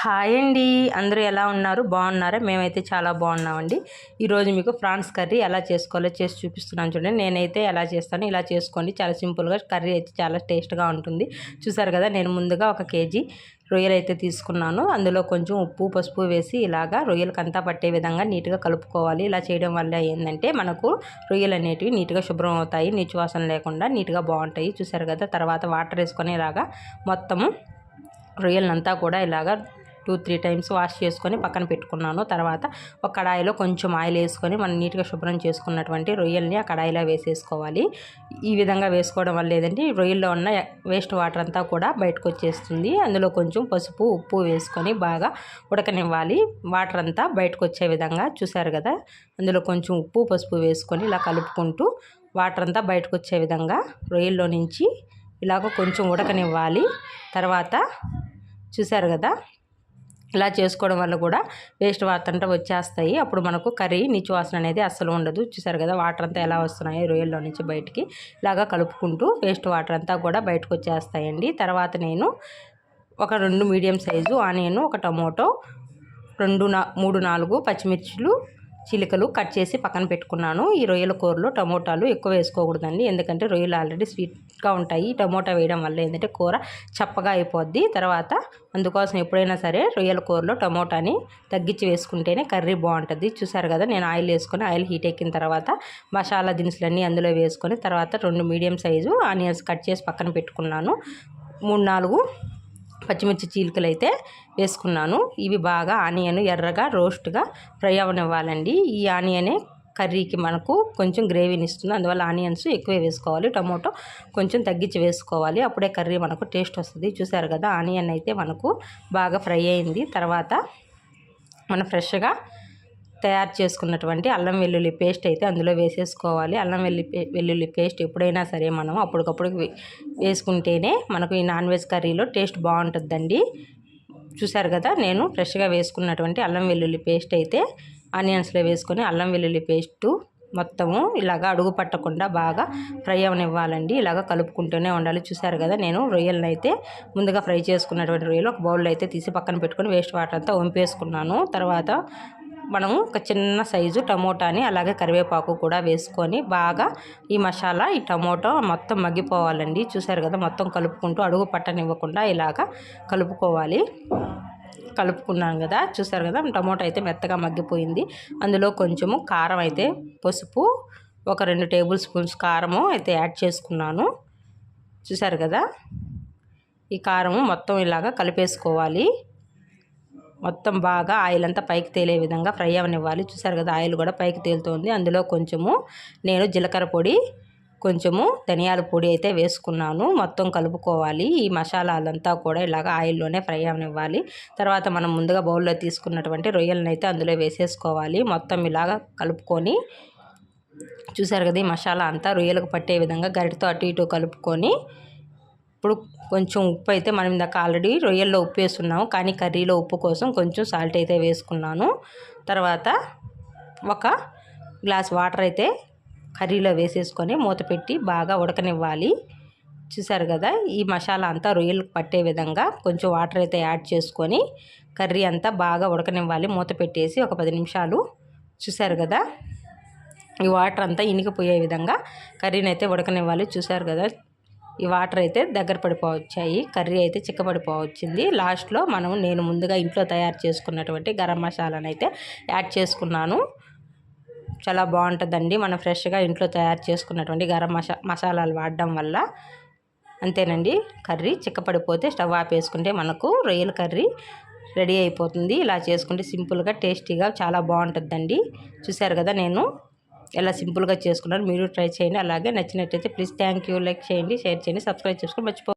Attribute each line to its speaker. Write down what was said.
Speaker 1: Hi అండి. అందరూ ఎలా ఉన్నారు? బాగున్నారా? మేమైతే చాలా బాగున్నామండి. ఈరోజు మీకు ఫ్రాన్స్ కర్రీ ఎలా చేసుకోవాలో చేసి చూపిస్తున్నాను చూడండి. నేనైతే ఎలా చేస్తాను ఇలా చేసుకోండి. చాలా సింపుల్గా కర్రీ అయితే చాలా టేస్ట్గా ఉంటుంది. చూసారు కదా నేను ముందుగా ఒక కేజీ రొయ్యలు అయితే తీసుకున్నాను. అందులో కొంచెం ఉప్పు పసుపు వేసి ఇలాగా రొయ్యలకు అంతా పట్టే విధంగా నీట్గా కలుపుకోవాలి. ఇలా చేయడం వల్ల ఏంటంటే మనకు రొయ్యలు అనేటివి నీట్గా శుభ్రం అవుతాయి. నీచు వాసన లేకుండా నీట్గా బాగుంటాయి. చూసారు కదా తర్వాత వాటర్ వేసుకొని ఇలాగా మొత్తము రొయ్యలంతా కూడా ఇలాగా టూ త్రీ టైమ్స్ వాష్ చేసుకొని పక్కన పెట్టుకున్నాను. తర్వాత ఒక కడాయిలో కొంచెం ఆయిల్ వేసుకొని మనం నీట్గా శుభ్రం చేసుకున్నటువంటి రొయ్యల్ని ఆ కడాయిలో వేసేసుకోవాలి. ఈ విధంగా వేసుకోవడం వల్ల ఏదంటే రొయ్యల్లో ఉన్న వేస్ట్ వాటర్ అంతా కూడా బయటకు వచ్చేస్తుంది. అందులో కొంచెం పసుపు ఉప్పు వేసుకొని బాగా ఉడకనివ్వాలి. వాటర్ అంతా బయటకు వచ్చే విధంగా చూసారు కదా? అందులో కొంచెం ఉప్పు పసుపు వేసుకొని ఇలా కలుపుకుంటూ వాటర్ అంతా బయటకు వచ్చే విధంగా రొయ్యల్లో నుంచి ఇలాగ కొంచెం ఉడకనివ్వాలి. తర్వాత చూసారు కదా? ఇలా చేసుకోవడం వల్ల కూడా వేస్ట్ వాటర్ అంతా వచ్చేస్తాయి. అప్పుడు మనకు కర్రీ నీచు వాసన అనేది అస్సలు ఉండదు. చూసారు కదా వాటర్ అంతా ఎలా వస్తున్నాయి రొయ్యల్లో నుంచి బయటికి. ఇలాగా కలుపుకుంటూ వేస్ట్ వాటర్ అంతా కూడా బయటకు వచ్చేస్తాయండి. తర్వాత నేను ఒక రెండు మీడియం సైజు ఆనియన్ ఒక టమోటో రెండు నా మూడు నాలుగు పచ్చిమిర్చిలు చిలికలు కట్ చేసి పక్కన పెట్టుకున్నాను. ఈ రొయ్యల కూరలో టమోటాలు ఎక్కువ వేసుకోకూడదండి. ఎందుకంటే రొయ్యలు ఆల్రెడీ స్వీట్గా ఉంటాయి. టమోటా వేయడం వల్ల ఏంటంటే కూర చప్పగా అయిపోద్ది. తర్వాత అందుకోసం ఎప్పుడైనా సరే రొయ్యల కూరలో టమోటాని తగ్గించి వేసుకుంటేనే కర్రీ బాగుంటుంది. చూసారు కదా నేను ఆయిల్ వేసుకొని ఆయిల్ హీట్ ఎక్కిన తర్వాత మసాలా దినుసులన్నీ అందులో వేసుకొని తర్వాత రెండు మీడియం సైజు ఆనియన్స్ కట్ చేసి పక్కన పెట్టుకున్నాను. మూడు నాలుగు పచ్చిమిర్చి చీలికలు అయితే వేసుకున్నాను. ఇవి బాగా ఆనియన్ ఎర్రగా రోస్ట్గా ఫ్రై అవనివ్వాలండి. ఈ ఆనియనే కర్రీకి మనకు కొంచెం గ్రేవీని ఇస్తుంది అందువల్ల ఆనియన్స్ ఎక్కువే వేసుకోవాలి. టమోటో కొంచెం తగ్గించి వేసుకోవాలి. అప్పుడే కర్రీ మనకు టేస్ట్ వస్తుంది. చూసారు కదా ఆనియన్ అయితే మనకు బాగా ఫ్రై అయింది. తర్వాత మనం ఫ్రెష్గా తయారు చేసుకున్నటువంటి అల్లం వెల్లుల్లి పేస్ట్ అయితే అందులో వేసేసుకోవాలి. అల్లం వెల్లి వెల్లుల్లి పేస్ట్ ఎప్పుడైనా సరే మనం అప్పటికప్పుడు వేసుకుంటేనే మనకు ఈ నాన్ వెజ్ కర్రీలో టేస్ట్ బాగుంటుందండి. చూసారు కదా నేను ఫ్రెష్గా వేసుకున్నటువంటి అల్లం వెల్లుల్లి పేస్ట్ అయితే ఆనియన్స్లో వేసుకొని అల్లం వెల్లుల్లి పేస్టు మొత్తము ఇలాగ అడుగు పట్టకుండా బాగా ఫ్రై అవనివ్వాలండి. ఇలాగ కలుపుకుంటూనే ఉండాలి. చూసారు కదా నేను రొయ్యలను అయితే ముందుగా ఫ్రై చేసుకున్నటువంటి రొయ్యలు ఒక బౌల్లో అయితే తీసి పక్కన పెట్టుకొని వేస్ట్ వాటర్ అంతా వంపేసుకున్నాను. తర్వాత మనము ఒక చిన్న సైజు టమోటాని అలాగే కరివేపాకు కూడా వేసుకొని బాగా ఈ మసాలా ఈ టమోటో మొత్తం మగ్గిపోవాలండి. చూసారు కదా మొత్తం కలుపుకుంటూ అడుగు పట్టనివ్వకుండా ఇలాగ కలుపుకోవాలి. కలుపుకున్నాను కదా చూసారు కదా టమోటా అయితే మెత్తగా మగ్గిపోయింది. అందులో కొంచెము కారం అయితే పసుపు ఒక రెండు టేబుల్ స్పూన్స్ కారము అయితే యాడ్ చేసుకున్నాను. చూసారు కదా ఈ కారము మొత్తం ఇలాగా కలిపేసుకోవాలి. మొత్తం బాగా ఆయిల్ అంతా పైకి తేలే విధంగా ఫ్రై అవనివ్వాలి. చూసారు కదా ఆయిల్ కూడా పైకి తేలుతోంది. అందులో కొంచెము నేను జీలకర్ర పొడి కొంచెము ధనియాల పొడి అయితే వేసుకున్నాను. మొత్తం కలుపుకోవాలి. ఈ మసాలాలంతా కూడా ఇలాగ ఆయిల్లోనే ఫ్రై అవనివ్వాలి. తర్వాత మనం ముందుగా బౌల్లో తీసుకున్నటువంటి రొయ్యలను అయితే అందులో వేసేసుకోవాలి. మొత్తం ఇలాగ కలుపుకొని చూసారు కదా ఈ మసాలా అంతా రొయ్యలకు పట్టే విధంగా గరిటతో అటు ఇటు కలుపుకొని ఇప్పుడు కొంచెం ఉప్పు అయితే మనం ఇందాక ఆల్రెడీ రొయ్యల్లో ఉప్పు వేస్తున్నాము కానీ కర్రీలో ఉప్పు కోసం కొంచెం సాల్ట్ అయితే వేసుకున్నాను. తర్వాత ఒక గ్లాస్ వాటర్ అయితే కర్రీలో వేసేసుకొని మూత పెట్టి బాగా ఉడకనివ్వాలి. చూసారు కదా ఈ మసాలా అంతా రొయ్యలకు పట్టే విధంగా కొంచెం వాటర్ అయితే యాడ్ చేసుకొని కర్రీ అంతా బాగా ఉడకనివ్వాలి. మూత పెట్టేసి ఒక పది నిమిషాలు. చూసారు కదా ఈ వాటర్ అంతా ఇనికిపోయే విధంగా కర్రీని అయితే ఉడకనివ్వాలి. చూసారు కదా ఈ వాటర్ అయితే దగ్గర పడిపోవచ్చాయి కర్రీ అయితే చిక్కబడిపోవచ్చింది. లాస్ట్లో మనం నేను ముందుగా ఇంట్లో తయారు చేసుకున్నటువంటి గరం మసాలాను అయితే యాడ్ చేసుకున్నాను. చాలా బాగుంటుందండి. మనం ఫ్రెష్గా ఇంట్లో తయారు చేసుకున్నటువంటి గరం మసా మసాలాలు వాడడం వల్ల. అంతేనండి. కర్రీ చిక్కపడిపోతే స్టవ్ ఆపేసుకుంటే మనకు రొయ్యల కర్రీ రెడీ అయిపోతుంది. ఇలా చేసుకుంటే సింపుల్గా టేస్టీగా చాలా బాగుంటుందండి. చూశారు కదా నేను? ఎలా సింపుల్గా చేసుకున్నారు మీరు ట్రై చేయండి. అలాగే నచ్చినట్టయితే ప్లీజ్ థ్యాంక్ యూ. లైక్ చేయండి షేర్ చేయండి సబ్స్క్రైబ్ చేసుకొని మర్చిపో